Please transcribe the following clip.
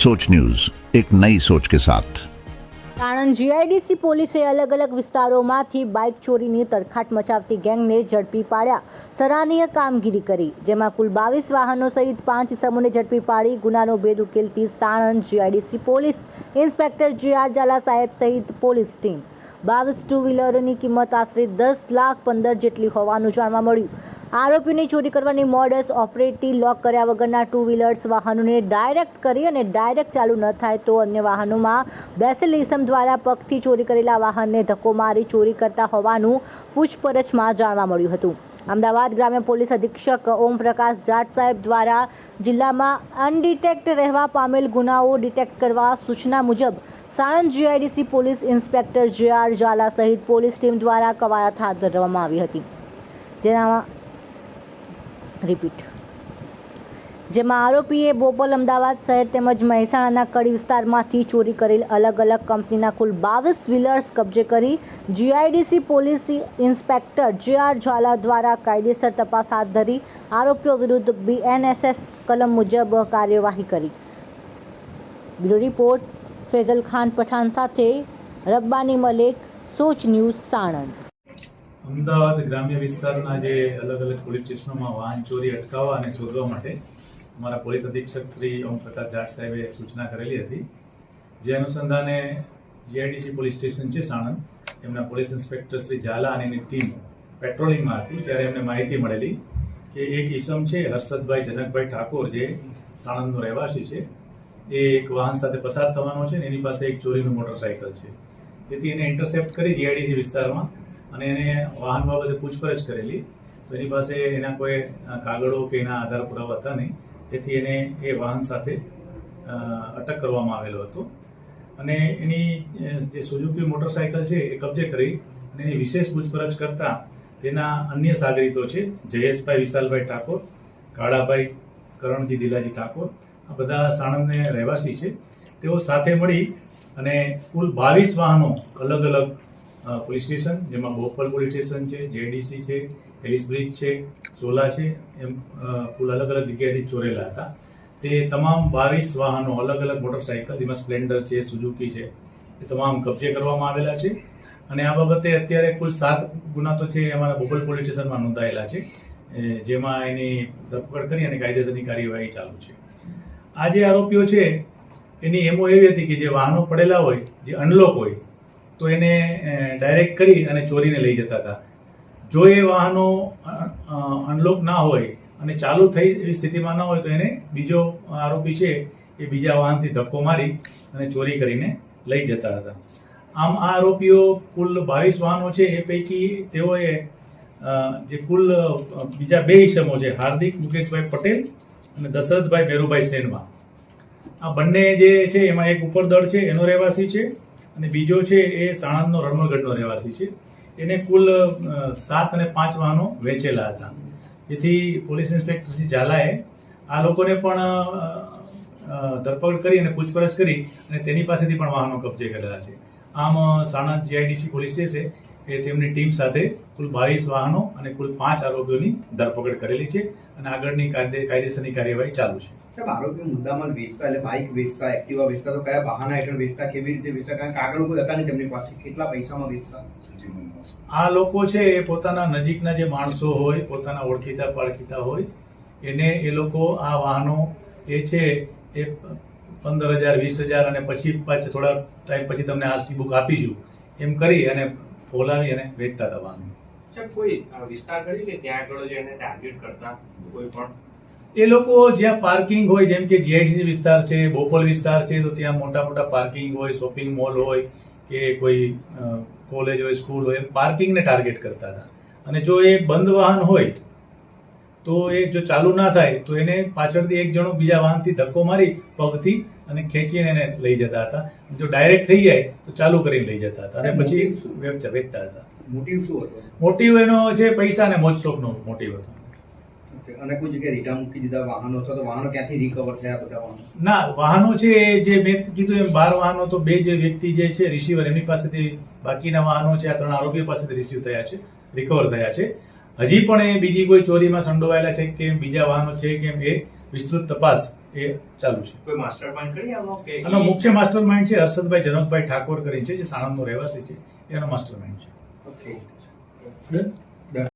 सोच न्यूज एक नई सोच के साथ આણંદ જીઆઈડીસી પોલીસે અલગ અલગ વિસ્તારોમાંથી બાઇક ચોરીની તડખાટ મચાવતી ગેંગને ઝડપી પાડ્યા સરાહનીય કામગીરી કરી જેમાં કુલ બાવીસ વાહનો સહિત પાંચ ઇસમોને ઝડપી પાડી ગુનાનો ભેદ ઉકેલતી Sanand GIDC police inspector J R Zala સાહેબ સહિત પોલીસ ટીમ બાવીસ ટુ વ્હીલરની કિંમત આશરે દસ લાખ પંદર જેટલી હોવાનું જાણવા મળ્યું. આરોપીની ચોરી કરવાની મોડસ ઓપરેટી લોક કર્યા વગરના ટુ વ્હીલર્સ વાહનોને ડાયરેક્ટ કરી અને ડાયરેક્ટ ચાલુ ન થાય તો અન્ય વાહનોમાં બેસેલ દ્વારા પગથી ચોરી કરેલા વાહનને ધક્કો મારી ચોરી કરતા હોવાનું પૂછપરછમાં જાણવા મળ્યું હતું. અમદાવાદ ગ્રામ્ય પોલીસ અધિક્ષક ઓમપ્રકાશ જાટ સાહેબ દ્વારા જિલ્લામાં અનડિટેક્ટ રહેવા પામેલ ગુનાઓ ડિટેક્ટ કરવા સૂચના મુજબ Sanand GIDC police inspector J R Zala સહિત પોલીસ ટીમ દ્વારા કવાયત હાથ ધરવામાં આવી હતી. જેનામાં રિપીટ. જેમાં આરોપીએ બોપલ અમદાવાદ શહેર તેમજ મહેસાણાના કડી વિસ્તારમાંથી ચોરી કરેલ અલગ અલગ કંપનીના કુલ બાવીસ વ્હીલર્સ કબજે કરી GIDC police inspector J R Zala દ્વારા કાયદેસર તપાસ હાથ ધરી આરોપીઓ વિરુદ્ધ બીએનએસએસ કલમ મુજબ કાર્યવાહી કરી. બ્યુરો રિપોર્ટ ફેઝલ ખાન પઠાણ સાથે રબ્બાની મલેક, સોચ ન્યૂઝ સાણંદ. અમદાવાદ ગ્રામ્ય વિસ્તારના જે અલગ અલગ પોલીસ સ્ટેશનોમાં વાહન ચોરી, અટકાવવા અને શોધવા માટે અમારા પોલીસ અધિક્ષક શ્રી ઓમપ્રકાશ જાટ સાહેબે સૂચના કરેલી હતી. જે અનુસંધાને જીઆઈડીસી પોલીસ સ્ટેશન છે સાણંદ. એમના પોલીસ ઇન્સ્પેક્ટર શ્રી ઝાલા અને એની ટીમ પેટ્રોલિંગમાં હતી. ત્યારે એમને માહિતી મળેલી કે એક ઈસમ છે હર્ષદભાઈ જનકભાઈ ઠાકોર, જે સાણંદનો રહેવાસી છે. એ એક વાહન સાથે પસાર થવાનો છે ને એની પાસે એક ચોરીનું મોટરસાયકલ છે. તેથી એને ઇન્ટરસેપ્ટ કરી જીઆઈડીસી વિસ્તારમાં અને એને વાહન બાબતે પૂછપરછ કરેલી. તો એની પાસે એના કોઈ કાગળો કે એના આધાર પુરાવા હતા નહીં. તેથી એને એ વાહન સાથે અટક કરવામાં આવેલો હતો. અને એની જે સુઝુકી મોટરસાયકલ છે એ કબજે કરી અને એની વિશેષ પૂછપરછ કરતા તેના અન્ય સાગરીતો છે. જયેશભાઈ વિશાલભાઈ ઠાકોર, કાળાભાઈ કરણજી દિલાજી ઠાકોર બધા સાણંદને રહેવાસી છે. તેઓ સાથે મળી અને કુલ બાવીસ વાહનો અલગ અલગ પોલીસ સ્ટેશન, જેમાં બોપલ પોલીસ સ્ટેશન છે જેડીસી છે એલિસ બ્રિજ છે સોલા છે, એમ કુલ અલગ અલગ જગ્યાએથી ચોરેલા હતા. તે તમામ બાવીસ વાહનો અલગ અલગ મોટરસાયકલ, જેમાં સ્પ્લેન્ડર છે સુઝુકી છે, એ તમામ કબજે કરવામાં આવેલા છે. અને આ બાબતે અત્યારે કુલ સાત ગુના તો છે અમારા બોપલ પોલીસ સ્ટેશનમાં નોંધાયેલા છે. જેમાં એની ધરપકડ કરી અને કાયદેસરની કાર્યવાહી ચાલુ છે. આ જે આરોપીઓ છે, એની એમો એવી હતી કે જે વાહનો પડેલા હોય, જે અનલોક હોય, તો એને ડાયરેક્ટ કરી અને ચોરીને લઈ જતા હતા. જો એ વાહનો અનલોક ના હોય અને ચાલુ થઈ એવી સ્થિતિમાં ન હોય, તો એને બીજો આરોપી છે, એ બીજા વાહનથી ધક્કો મારી અને ચોરી કરીને લઈ જતા હતા. આમ આ આરોપીઓ કુલ બાવીસ વાહનો છે, એ પૈકી તેઓએ જે કુલ બીજા બે ઈસમો છે, હાર્દિક મુકેશભાઈ પટેલ અને દશરથભાઈ ભેરુભાઈ સેનવા આ બંને જે છે, એમાં એક ઉપરદળ છે, એનો રહેવાસી છે, અને બીજો છે, એ સાણંદનો રણમલગઢનો રહેવાસી છે. એને કુલ સાત અને પાંચ વાહનો વેચેલા હતા. જેથી પોલીસ ઇન્સ્પેક્ટર શ્રી ઝાલાએ આ લોકોને પણ ધરપકડ કરી અને પૂછપરછ કરી અને તેની પાસેથી પણ વાહનો કબજે કરેલા છે. આમ સાણંદ જીઆઈડીસી પોલીસ સ્ટેશન એ તેમની ટીમ સાથે કુલ બાવીસ વાહનો અને કુલ પાંચ આરોપીઓની ધરપકડ કરેલી છે અને આગળની કાયદે કાયદેસરની કાર્યવાહી ચાલુ છે. સાહેબ આરોપી મુદ્દામાલ વેચતા એટલે બાઇક વેચતા એક્ટિવા વેચતા તો કયા બહાના હેઠળ વેચતા કેવી રીતે વેચતા? કારણ કે આગળ કોઈ હતા નહીં તેમની પાસે. કેટલા પૈસામાં વેચતા? આ લોકો છે એ પોતાના નજીકના જે માણસો હોય પોતાના ઓળખીતા પાળખીતા હોય એને એ લોકો આ વાહનો એ છે એ પંદર હજાર વીસ હજાર અને પછી પાછા થોડા ટાઈમ પછી તમને આરસી બુક આપીશું. એમ કરી અને ફોલાવી અને વેચતા હતા કોઈ વિસ્તાર કરી કે ત્યાં આગળ જે એને ટાર્ગેટ કરતા કોઈ પણ? એ લોકો જ્યાં પાર્કિંગ હોય જેમ કે જીઆઈડીસી વિસ્તાર છે બોપલ વિસ્તાર છે તો ત્યાં મોટા મોટા પાર્કિંગ હોય શોપિંગ મોલ હોય કે કોઈ કોલેજ હોય સ્કૂલ હોય પાર્કિંગને ટાર્ગેટ કરતા હતા. અને જો એ બંધ વાહન હોય તો એ જો ચાલુ ના થાય તો એને પાછળથી એક જણો બીજા વાહનથી ધક્કો મારી પગથી અને ખેંચીને એને લઈ જતા હતા. જો ડાયરેક્ટ થઈ જાય તો ચાલુ કરીને લઈ જતા હતા. અને પછી વેચતા વેચતા હતા. મોટિવ શું હતો? મોટિવ એનો છે પૈસા અને મોજશોખનો મોટિવ હતો. અને કોઈ જગ્યાએ રિટર્ન મૂકી દીધા વાહનો? અથવા તો વાહનો ક્યાંથી રિકવર થયા બધા વાહનો? ના વાહનો છે જે મેં કીધું એમ બાર વાહનો તો બે જે વ્યક્તિ જે છે રિસીવર એમની પાસેથી બાકીના વાહનો છે આ ત્રણ આરોપીઓ પાસેથી રિસીવ થયા છે રિકવર થયા છે. હજી પણ એ બીજી કોઈ ચોરીમાં સંડોવાયેલા છે કે બીજા વાહનો છે કે એ વિસ્તૃત તપાસ એ ચાલુ છે. કોઈ માસ્ટર માઇન્ડ કરી આનો કે આનો મુખ્ય માસ્ટર માઇન્ડ છે હર્ષદભાઈ જનકભાઈ ઠાકોર કરીને છે જે સાણંદનો રહેવાસી છે. એનો માસ્ટર માઇન્ડ છે. ઓકે?